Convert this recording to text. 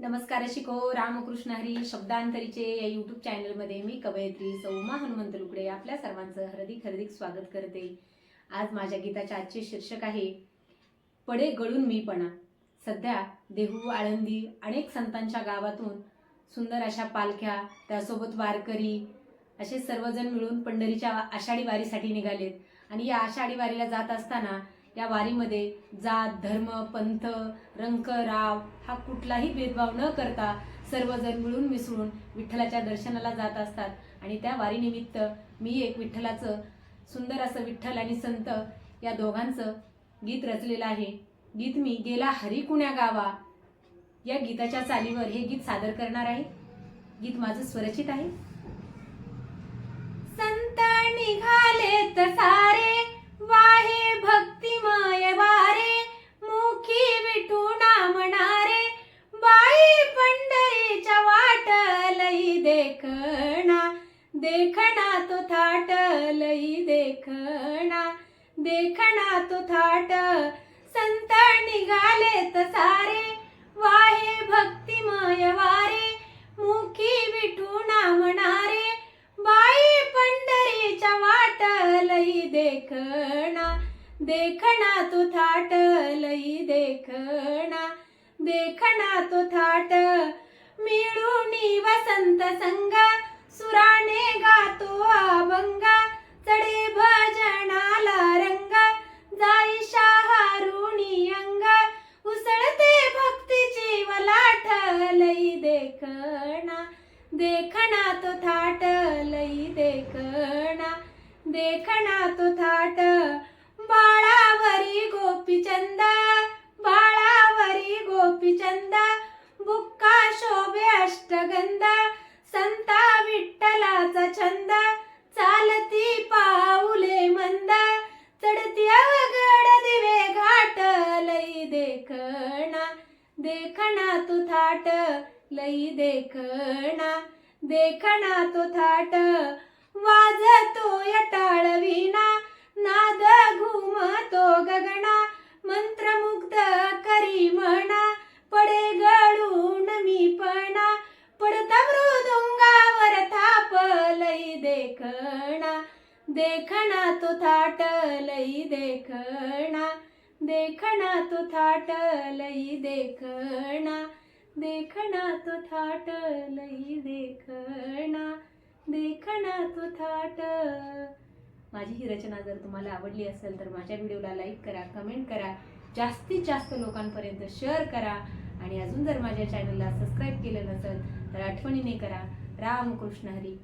नमस्कार शिको. रामकृष्ण हरी शब्दांतरीचे या युट्यूब चॅनलमध्ये मी कवयित्री सौमा हनुमंत लुकडे आपल्या सर्वांचं हार्दिक हार्दिक स्वागत करते. आज माझ्या गीताच्या आजचे शीर्षक आहे पडे गळून मीपणा सध्या देहू आळंदी अनेक संतांच्या गावातून सुंदर अशा पालख्या त्यासोबत वारकरी असे सर्वजण मिळून पंढरीच्या आषाढी वारीसाठी निघालेत. आणि या आषाढी वारीला जात असताना या वारीमध्ये जात धर्म पंथ रंक राव हा कुठलाही भेदभाव न करता सर्वजण मिळून मिसळून विठ्ठलाच्या दर्शनाला जात असतात. आणि त्या वारीनिमित्त मी एक विठ्ठलाचं सुंदर असं विठ्ठल आणि संत या दोघांचं गीत रचलेलं आहे. गीत मी गेला हरी कुण्या गावा. या गीताच्या चालीवर हे गीत सादर करणार आहे. गीत माझं स्वरचित आहे. संत निघाले विठुना म्हणारे बाई पंढरीच्या वाटलई देखणा देखणा तो थाट लई देखणा देखणा तो थाट संत निघाले सारे वाहे भक्तिमय वारे मुखी विठुना म्हणारे बाई पंढरीच्या वाटलई देखणा देखणा तू थाट लई देखणा. देखणा तो थाट। मिळून वसंत संग सुराने गातो अभंगा। चढे भजनाला रंग जाई शाहारुणी अंग। उसळते भक्तीची वलाट लई देखणा देखणा तो थाट लई देखणा देखणा तो थाट बाळावरी गोपीचंद अष्टगंध संता विठ्ठलाचा छंद चालती पाऊले मंद चढती अवघड दिवे घाट लई देखणा देखणा तू थाट लई देखणा देखणा तो थाट. देखणा तो थाट लई देखणा देखणा तो थाट लई देखणा देखणा तो थाट लई देखणा देखणा तो थाट माझी ही रचना जर तुम्हाला आवडली असेल तर माझ्या व्हिडिओला लाईक करा कमेंट करा जास्तीत जास्त लोकांपर्यंत शेअर करा आणि अजून जर माझ्या चॅनलला सबस्क्राईब केलं नसेल तर आठवणीने करा. रामकृष्ण हरी.